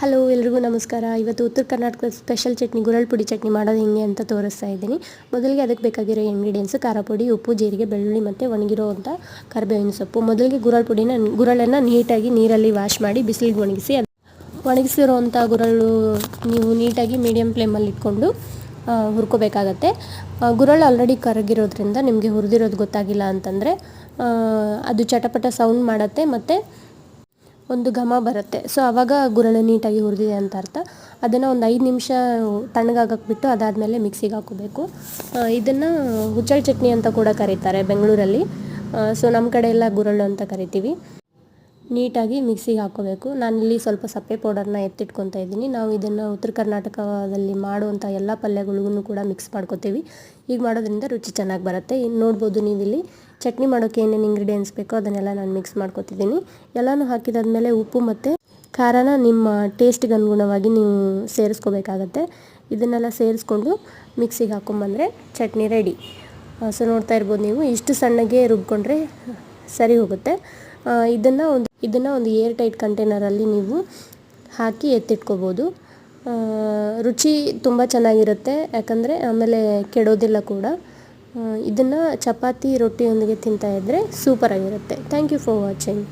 Hello, ಎಲ್ರಿಗೂ ನಮಸ್ಕಾರ. ಇವತ್ತು ಉತ್ತರ ಕರ್ನಾಟಕದ ಸ್ಪೆಷಲ್ ಚಟ್ನಿ ಗುರಳ್ ಪುಡಿ ಚಟ್ನಿ ಮಾಡೋದು ಹೆಂಗೆ ಅಂತ ತೋರಿಸ್ತಾ ಇದ್ದೀನಿ. ಮೊದಲಿಗೆ ಅದಕ್ಕೆ ಬೇಕಾಗಿರೋ ಇಂಗ್ರೀಡಿಯೆಂಟ್ಸ್ ಖಾರ ಪುಡಿ, ಉಪ್ಪು, ಜೀರಿಗೆ, ಬೆಳ್ಳುಳ್ಳಿ ಮತ್ತು ಒಣಗಿರುವಂಥ ಕರಿಬೇವಿನ ಸೊಪ್ಪು. ಮೊದಲಿಗೆ ಗುರಳ್ ಪುಡಿನ ಗುರಳನ್ನು ನೀಟಾಗಿ ನೀರಲ್ಲಿ ವಾಶ್ ಮಾಡಿ ಬಿಸಿಲಿಗೆ ಒಣಗಿಸಿ ಅದು ಒಣಗಿಸಿರೋವಂಥ ಗುರಳು ನೀವು ನೀಟಾಗಿ ಮೀಡಿಯಮ್ ಫ್ಲೇಮಲ್ಲಿ ಇಟ್ಕೊಂಡು ಹುರ್ಕೋಬೇಕಾಗತ್ತೆ. ಗುರಳ್ ಆಲ್ರೆಡಿ ಕರಗಿರೋದ್ರಿಂದ ನಿಮಗೆ ಹುರಿದಿರೋದು ಗೊತ್ತಾಗಿಲ್ಲ ಅಂತಂದರೆ ಅದು ಚಟಪಟ ಸೌಂಡ್ ಮಾಡುತ್ತೆ ಮತ್ತು ಒಂದು ಘಮ ಬರುತ್ತೆ. ಸೊ ಆವಾಗ ಗುರಳು ನೀಟಾಗಿ ಹುರಿದಿದೆ ಅಂತ ಅರ್ಥ. ಅದನ್ನು ಒಂದು ಐದು ನಿಮಿಷ ತಣ್ಣಗಾಗಕ್ಕೆ ಬಿಟ್ಟು ಅದಾದಮೇಲೆ ಮಿಕ್ಸಿಗೆ ಹಾಕೋಬೇಕು ಇದನ್ನು ಹುಚ್ಚಳ ಚಟ್ನಿ ಅಂತ ಕೂಡ ಕರೀತಾರೆ ಬೆಂಗಳೂರಲ್ಲಿ. ಸೊ ನಮ್ಮ ಕಡೆ ಎಲ್ಲ ಗುರಳು ಅಂತ ಕರಿತೀವಿ. ನೀಟಾಗಿ ಮಿಕ್ಸಿಗೆ ಹಾಕೋಬೇಕು ನಾನಿಲ್ಲಿ ಸ್ವಲ್ಪ ಸಪ್ಪೆ ಪೌಡರ್ನ ಎತ್ತಿಟ್ಕೊತಾ ಇದ್ದೀನಿ. ನಾವು ಇದನ್ನು ಉತ್ತರ ಕರ್ನಾಟಕದಲ್ಲಿ ಮಾಡುವಂಥ ಎಲ್ಲ ಪಲ್ಯಗಳಿಗೂ ಕೂಡ ಮಿಕ್ಸ್ ಮಾಡ್ಕೋತೀವಿ. ಈಗ ಮಾಡೋದ್ರಿಂದ ರುಚಿ ಚೆನ್ನಾಗಿ ಬರುತ್ತೆ. ನೋಡ್ಬೋದು ನೀವಿಲ್ಲಿ ಚಟ್ನಿ ಮಾಡೋಕ್ಕೆ ಏನೇನು ಇಂಗ್ರೀಡಿಯೆಂಟ್ಸ್ ಬೇಕೋ ಅದನ್ನೆಲ್ಲ ನಾನು ಮಿಕ್ಸ್ ಮಾಡ್ಕೊತಿದ್ದೀನಿ. ಎಲ್ಲನೂ ಹಾಕಿದಾದ್ಮೇಲೆ ಉಪ್ಪು ಮತ್ತು ಖಾರನ ನಿಮ್ಮ ಟೇಸ್ಟ್ಗೆ ಅನುಗುಣವಾಗಿ ನೀವು ಸೇರಿಸ್ಕೋಬೇಕಾಗತ್ತೆ. ಇದನ್ನೆಲ್ಲ ಸೇರಿಸ್ಕೊಂಡು ಮಿಕ್ಸಿಗೆ ಹಾಕೊಂಬಂದರೆ ಚಟ್ನಿ ರೆಡಿ ಸೊ ನೋಡ್ತಾ ಇರ್ಬೋದು ನೀವು. ಇಷ್ಟು ಸಣ್ಣಗೆ ರುಬ್ಕೊಂಡ್ರೆ ಸರಿ ಹೋಗುತ್ತೆ. ಇದನ್ನು ಒಂದು ಇದನ್ನು ಒಂದು ಏರ್ ಟೈಟ್ ಕಂಟೈನರಲ್ಲಿ ನೀವು ಹಾಕಿ ಎತ್ತಿಟ್ಕೋಬೋದು. ರುಚಿ ತುಂಬ ಚೆನ್ನಾಗಿರುತ್ತೆ, ಯಾಕಂದರೆ ಆಮೇಲೆ ಕೆಡೋದಿಲ್ಲ ಕೂಡ. ಇದನ್ನು ಚಪಾತಿ ರೊಟ್ಟಿಯೊಂದಿಗೆ ತಿಂತಾ ಇದ್ದರೆ ಸೂಪರಾಗಿರುತ್ತೆ ಥ್ಯಾಂಕ್ ಯು ಫಾರ್ ವಾಚಿಂಗ್